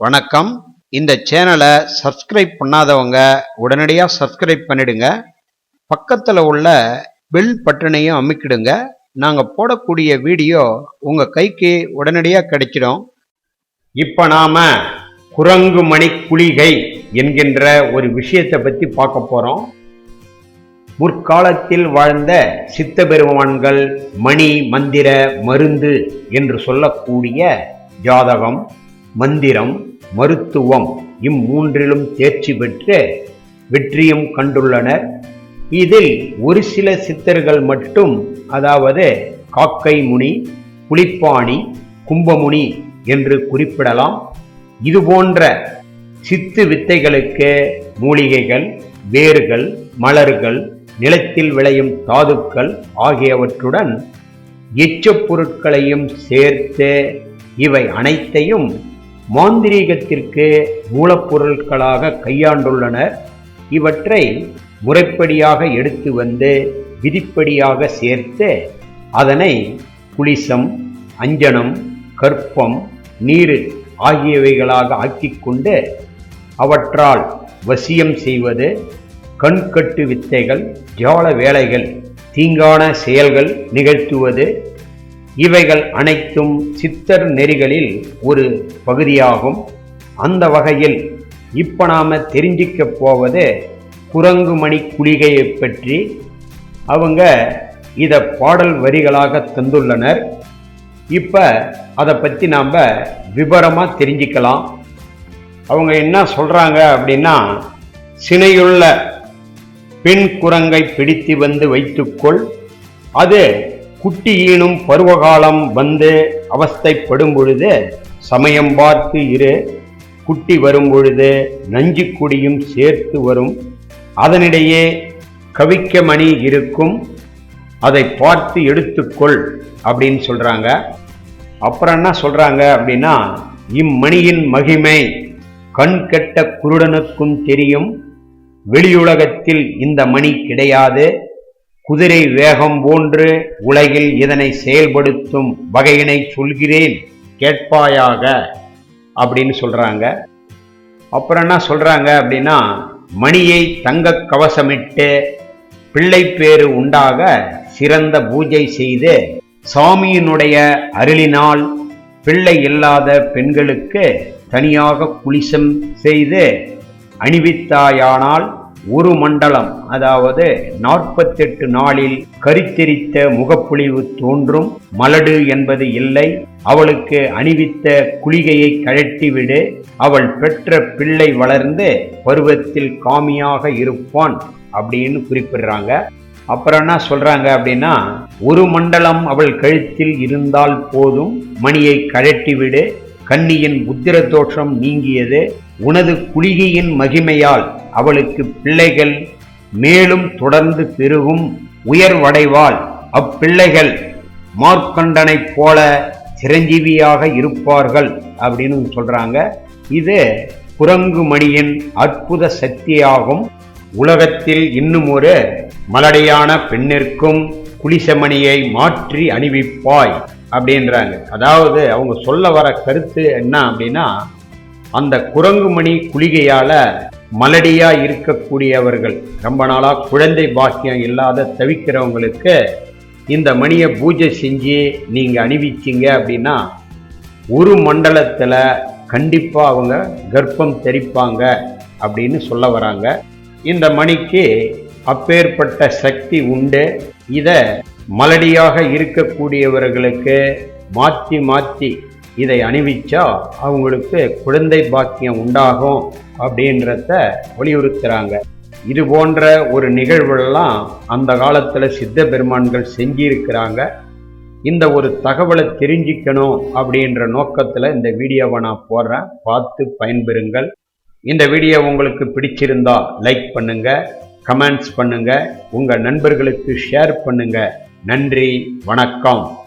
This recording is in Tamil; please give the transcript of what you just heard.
வணக்கம். இந்த சேனலை சப்ஸ்கிரைப் பண்ணாதவங்க உடனடியாக சப்ஸ்கிரைப் பண்ணிடுங்க. பக்கத்தில் உள்ள பெல் பட்டனையும் அமைக்கிடுங்க. நாங்கள் போடக்கூடிய வீடியோ உங்கள் கைக்கு உடனடியாக கிடைச்சிடும். இப்போ நாம் குரங்கு மணி குளிகை என்கின்ற ஒரு விஷயத்தை பற்றி பார்க்க போகிறோம் முற்காலத்தில் வாழ்ந்த சித்த பெருமான்கள் மணி மந்திர மருந்து என்று சொல்லக்கூடிய ஜாதகம் மந்திரம் மருத்துவம் இம்மூன்றிலும் தேர்ச்சி பெற்று வெற்றியும் கண்டுள்ளனர் இதில் ஒரு சில சித்தர்கள் மட்டும் அதாவது காக்கை முனி புலிப்பாணி கும்பமுனி என்று குறிப்பிடலாம். இதுபோன்ற சித்து வித்தைகளுக்கு மூலிகைகள் வேர்கள் மலர்கள் நிலத்தில் விளையும் தாதுக்கள் ஆகியவற்றுடன் எச்சப் பொருட்களையும் சேர்த்து இவை அனைத்தையும் மாந்திரீகத்திற்கு மூலப்பொருட்களாக கையாண்டுள்ளனர். இவற்றை முறைப்படியாக எடுத்து வந்து விதிப்படியாக சேர்த்து அதனை குளிசம் அஞ்சனம் கற்பம் நீர் ஆகியவைகளாக ஆக்கிக்கொண்டு அவற்றால் வசியம் செய்வது கண்கட்டு வித்தைகள் ஜால வேலைகள் தீங்கான செயல்கள் நிகழ்த்துவது இவைகள் அனைத்தும் சித்தர் நெறிகளில் ஒரு பகுதியாகும். அந்த வகையில் இப்போ நாம் தெரிஞ்சிக்க போவது குரங்குமணி குளிகையை பற்றி அவங்க இதை பாடல் வரிகளாக தந்துள்ளனர். இப்போ அதை பற்றி நாம் விபரமாக தெரிஞ்சுக்கலாம். அவங்க என்ன சொல்கிறாங்க அப்படின்னா சினையுள்ள பெண் குரங்கை பிடித்து வந்து வைத்துக்கொள். அது குட்டி ஈனும் பருவகாலம் வந்து அவஸ்தைப்படும் பொழுது சமயம் பார்த்து இரு. குட்டி வரும் பொழுது நஞ்சு குடியும் சேர்த்து வரும். அதனிடையே கவிக்க மணி இருக்கும். அதை பார்த்து எடுத்துக்கொள் அப்படின்னு சொல்கிறாங்க அப்புறம் என்ன சொல்கிறாங்க அப்படின்னா இம்மணியின் மகிமை கண் கெட்ட குருடனுக்கும் தெரியும். வெளியுலகத்தில் இந்த மணி கிடையாது. குதிரை வேகம் போன்று உலகில் இதனை செயல்படுத்தும் வகையினை சொல்கிறேன். கேட்பாயாக அப்படின்னு சொல்கிறாங்க அப்புறம் என்ன சொல்கிறாங்க அப்படின்னா மணியை தங்க கவசமிட்டு பிள்ளை பேறு உண்டாக சிறந்த பூஜை செய்து சாமியினுடைய அருளினால் பிள்ளை இல்லாத பெண்களுக்கு தனியாக குளிசம் செய்து அணிவித்தாயானால் ஒரு மண்டலம் அதாவது நாற்பத்தெட்டு நாளில் கரித்தெரித்த முகப்புளிவு தோன்றும் மலடு என்பது இல்லை அவளுக்கு அணிவித்த குளிகையை கழட்டிவிடு அவள் பெற்ற பிள்ளை வளர்ந்து பருவத்தில் காமியாக இருப்பான் அப்படின்னு குறிப்பிடுறாங்க. அப்புறம் என்ன சொல்றாங்க அப்படின்னா ஒரு மண்டலம் அவள் கழுத்தில் இருந்தால் போதும் மணியை கழட்டிவிடு கன்னியின் உத்திர தோஷம் நீங்கியது உனது குளிகையின் மகிமையால் அவளுக்கு பிள்ளைகள் மேலும் தொடர்ந்து பெருகும் உயர்வடைவாள். அப்பிள்ளைகள் மார்க்கண்டனைப் போல சிரஞ்சீவியாக இருப்பார்கள் அப்படின்னு சொல்றாங்க. இது குரங்குமணியின் அற்புத சக்தியாகும். உலகத்தில் இன்னும் ஒரு மலடையான பெண்ணிற்கும் குளிசமணியை மாற்றி அணிவிப்பாய். அப்படின்றாங்க. அதாவது அவங்க சொல்ல வர கருத்து என்ன அப்படின்னா அந்த குரங்குமணி குளிகையால் மலடியாக இருக்கக்கூடியவர்கள் ரொம்ப நாளாக குழந்தை பாக்கியம் இல்லாத தவிக்கிறவங்களுக்கு இந்த மணியை பூஜை செஞ்சு நீங்கள் அணிவிச்சிங்க அப்படின்னா ஒரு மண்டலத்தில் கண்டிப்பாக அவங்க கர்ப்பம் தெரிப்பாங்க அப்படின்னு சொல்ல வராங்க. இந்த மணிக்கு அப்பேற்பட்ட சக்தி உண்டு. இதை மலடியாக இருக்கக்கூடியவர்களுக்கு மாற்றி மாற்றி இதை அணிவிச்சா அவங்களுக்கு குழந்தை பாக்கியம் உண்டாகும் அப்படின்றத வலியுறுத்துறாங்க. இது போன்ற ஒரு நிகழ்வுகள்லாம் அந்த காலத்தில் சித்த பெருமான்கள் செஞ்சிருக்கிறாங்க. இந்த ஒரு தகவலை தெரிஞ்சிக்கணும் அப்படின்ற நோக்கத்தில் இந்த வீடியோவை நான் போடுறேன். பார்த்து பயன்பெறுங்கள். இந்த வீடியோ உங்களுக்கு பிடிச்சிருந்தா லைக் பண்ணுங்கள் கமெண்ட்ஸ் பண்ணுங்கள் உங்கள் நண்பர்களுக்கு ஷேர் பண்ணுங்கள் நன்றி வணக்கம்.